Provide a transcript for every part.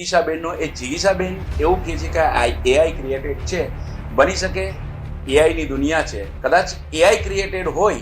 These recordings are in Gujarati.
જિગીશાબેનનો એ જિગીશાબેન એવું કહે છે કે આ એઆઈ ક્રિએટેડ છે. બની શકે એઆઈની દુનિયા છે. કદાચ એઆઈ ક્રિએટેડ હોય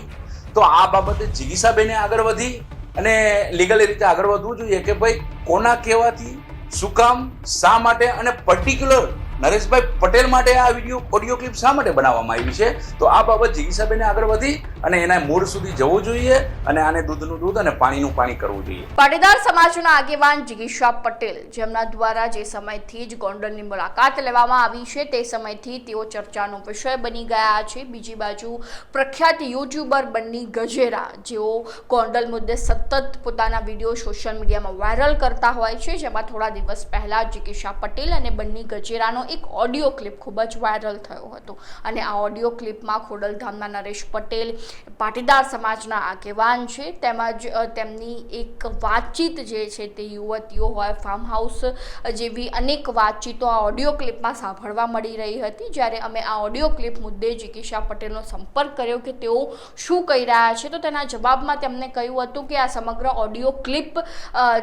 તો આ બાબતે જિગીશાબેને આગળ વધી અને લીગલ રીતે આગળ વધવું જોઈએ કે ભાઈ કોના કહેવાથી, શું કામ, શા માટે અને પર્ટિક્યુલર નરેશભાઈ પટેલ માટે આ વીડિયો ઓડિયો ક્લિપ શા માટે બનાવવામાં આવી છે? તો આ બાબત જિગીશાબેને આગળ વધી અને એના મૂળ સુધી જવું જોઈએ અને આને દૂધનું દૂધ અને પાણીનું પાણી કરવું જોઈએ. પાટીદાર સમાજના આગેવાન જિગીશા પટેલ, જેમના દ્વારા જે સમયથી જ ગોંડલની મુલાકાત લેવામાં આવી છે, તે સમયથી તેઓ ચર્ચાનો વિષય બની ગયા છે. બીજી બાજુ પ્રખ્યાત યુટ્યુબર બન્ની ગજેરા, જેઓ ગોંડલ મુદ્દે સતત પોતાના વીડિયો સોશિયલ મીડિયામાં વાયરલ કરતા હોય છે. જેમાં થોડા દિવસ પહેલા જિગીશા પટેલ અને બન્ની ગજેરાનો એક ઓડિયો ક્લિપ ખૂબ જ વાયરલ થયો હતો. અને આ ઓડિયો ક્લિપમાં ખોડલધામના નરેશ પટેલ પાટીદાર સમાજના આગેવાન છે. તેમજ તેમની એક વાતચીત જે છે તે યુવતીઓ હોય ફાર્મ હાઉસ જેવી અનેક વાતચીતો આ ઓડિયો ક્લિપમાં સાંભળવા મળી રહી હતી. જ્યારે અમે આ ઓડિયો ક્લિપ મુદ્દે જિગીશા પટેલનો સંપર્ક કર્યો કે તેઓ શું કહી રહ્યા છે, તો તેના જવાબમાં તેમને કહ્યું હતું કે આ સમગ્ર ઓડિયો ક્લિપ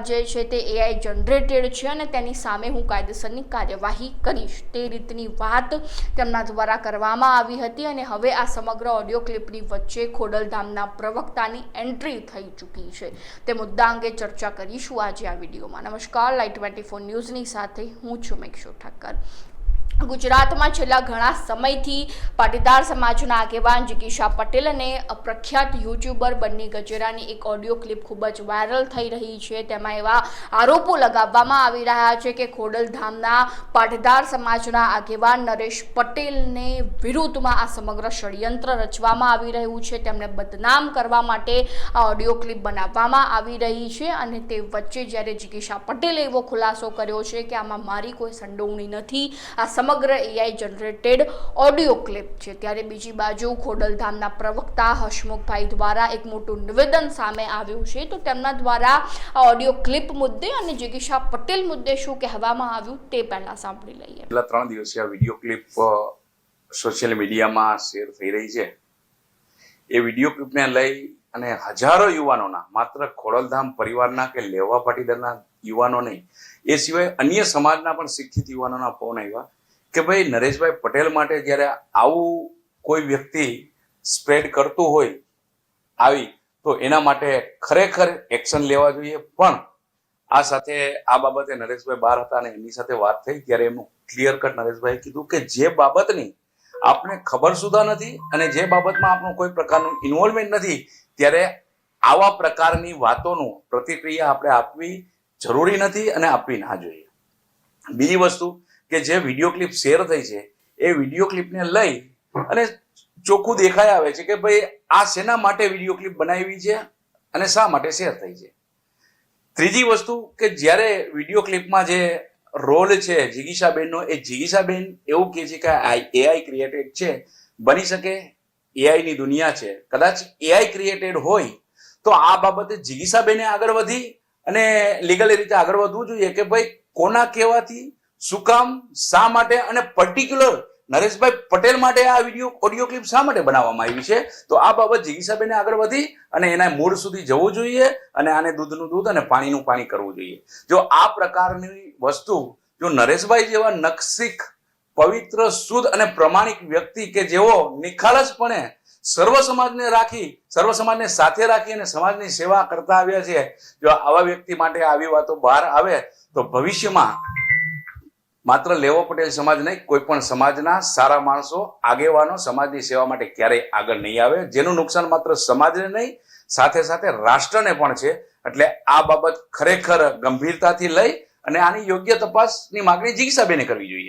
જે છે તે એઆઈ જનરેટેડ છે અને તેની સામે હું કાયદેસરની કાર્યવાહી કરીશ. તે રીતની વાત તેમના દ્વારા કરવામાં આવી હતી અને હવે આ સમગ્ર ઓડિયો ક્લિપની વચ્ચે ખોડલધામના પ્રવક્તાની એન્ટ્રી થઈ ચૂકી છે. તે મુદ્દા અંગે ચર્ચા કરીશું આજે આ વિડીયોમાં. નમસ્કાર લાઈટ ટ્વેન્ટી ફોર ન્યૂઝની સાથે હું છું મેક્ષો ઠક્કર ગુજરાતમાં છેલ્લા ઘણા સમયથી પાટીદાર સમાજના આગેવાન જિગીશા પટેલ અને પ્રખ્યાત યુટ્યુબર બન્ની ગજેરાની એક ઓડિયો ક્લિપ ખૂબ જ વાયરલ થઈ રહી છે. તેમાં એવા આરોપો લગાવવામાં આવી રહ્યા છે કે ખોડલધામના પાટીદાર સમાજના આગેવાન નરેશ પટેલને વિરુદ્ધમાં આ સમગ્ર ષડયંત્ર રચવામાં આવી રહ્યું છે. તેમને બદનામ કરવા માટે આ ઓડિયો ક્લિપ બનાવવામાં આવી રહી છે અને તે વચ્ચે જ્યારે જિગીશા પટેલે એવો ખુલાસો કર્યો છે કે આમાં મારી કોઈ સંડોવણી નથી. આ સમગ્ર એઆઈ જનરેટેડ ઓડિયો ક્લિપ છે. ત્યારે બીજી બાજુ ખોડલધામના પ્રવક્તા હસમુખભાઈ દ્વારા એક મોટું નિવેદન સામે આવ્યું છે. તો તેમના દ્વારા આ ઓડિયો ક્લિપ મુદ્દે અને જિગીશા પટેલ મુદ્દે શું કહેવામાં આવ્યું તે પહેલા સાંભળી લઈએ. છેલ્લા ત્રણ દિવસથી આ વીડિયો ક્લિપ સોશિયલ મીડિયામાં શેર થઈ રહી છે. એ વીડિયો ક્લિપને લઈ અને હજારો યુવાનોના, માત્ર ખોડલધામ પરિવારના કે લેવા પાટીદારના યુવાનો નહીં એ સિવાય અન્ય સમાજના પણ શિક્ષિત યુવાનોના ફોન આવ્યા. કે ભાઈ નરેશભાઈ પટેલ માટે જ્યારે આવું કોઈ વ્યક્તિ સ્પ્રેડ કરતું હોય આવી, તો એના માટે ખરેખર એક્શન લેવા જોઈએ. પણ આ સાથે આ બાબતે નરેશભાઈ બહાર હતા અને એમની સાથે વાત થઈ ત્યારે એમનું ક્લિયર કટ નરેશભાઈ કીધું કે જે બાબતની આપણે ખબર સુધા નથી અને જે બાબતમાં આપણું કોઈ પ્રકારનું ઇન્વોલ્વમેન્ટ નથી, ત્યારે આવા પ્રકારની વાતોનું પ્રતિક્રિયા આપણે આપવી જરૂરી નથી અને આપવી ના જોઈએ. બીજી વસ્તુ કે જે વીડિયો ક્લિપ શેર થઈ છે, એ વીડિયો ક્લિપને લઈ અને ચોખ્ખું દેખાઈ આવે છે કે ભાઈ આ શેના માટે વીડિયો ક્લિપ બનાવી છે અને શા માટે શેર થઈ છે. ત્રીજી વસ્તુ કે જ્યારે વીડિયો ક્લિપમાં જે રોલ છે જિગીશાબેનનો, એ જિગીશાબેન એવું કહે છે કે આ એઆઈ ક્રિએટેડ છે, બની શકે એઆઈની દુનિયા છે. કદાચ એઆઈ ક્રિએટેડ હોય તો આ બાબતે જિગીશાબેને આગળ વધી અને લીગલી રીતે આગળ વધવું જોઈએ કે ભાઈ કોના કહેવાથી શું કામ? શા માટે? અને પર્ટિક્યુલર નરેશભાઈ પટેલ માટે આ વીડિયો ઓડિયો ક્લિપ શા માટે બનાવવામાં આવી છે? તો આ બાબત જિગીશાબેને આગળ વધી અને એના મૂળ સુધી જવું જોઈએ અને આને દૂધનું દૂધ અને પાણીનું પાણી કરવું જોઈએ. જો આ પ્રકારની વસ્તુ, જો નરેશભાઈ જેવા નકશીખ પવિત્ર, શુદ્ધ અને પ્રમાણિક વ્યક્તિ કે જેઓ નિખાલસપણે સર્વ સમાજને રાખી, સર્વ સમાજને સાથે રાખી અને સમાજની સેવા કરતા આવ્યા છે, જો આવા વ્યક્તિ માટે આવી વાતો બહાર આવે, તો ભવિષ્યમાં માત્ર લેવો પટેલ સમાજ નહીં, કોઈ પણ સમાજના સારા માણસો, આગેવાનો સમાજની સેવા માટે ક્યારેય આગળ નહીં આવે. જેનું નુકસાન માત્ર સમાજને નહીં, સાથે સાથે રાષ્ટ્રને પણ છે. એટલે આ બાબત ખરેખર ગંભીરતાથી લઈ અને આની યોગ્ય તપાસની માગણી જિગીસાબેને કરવી જોઈએ.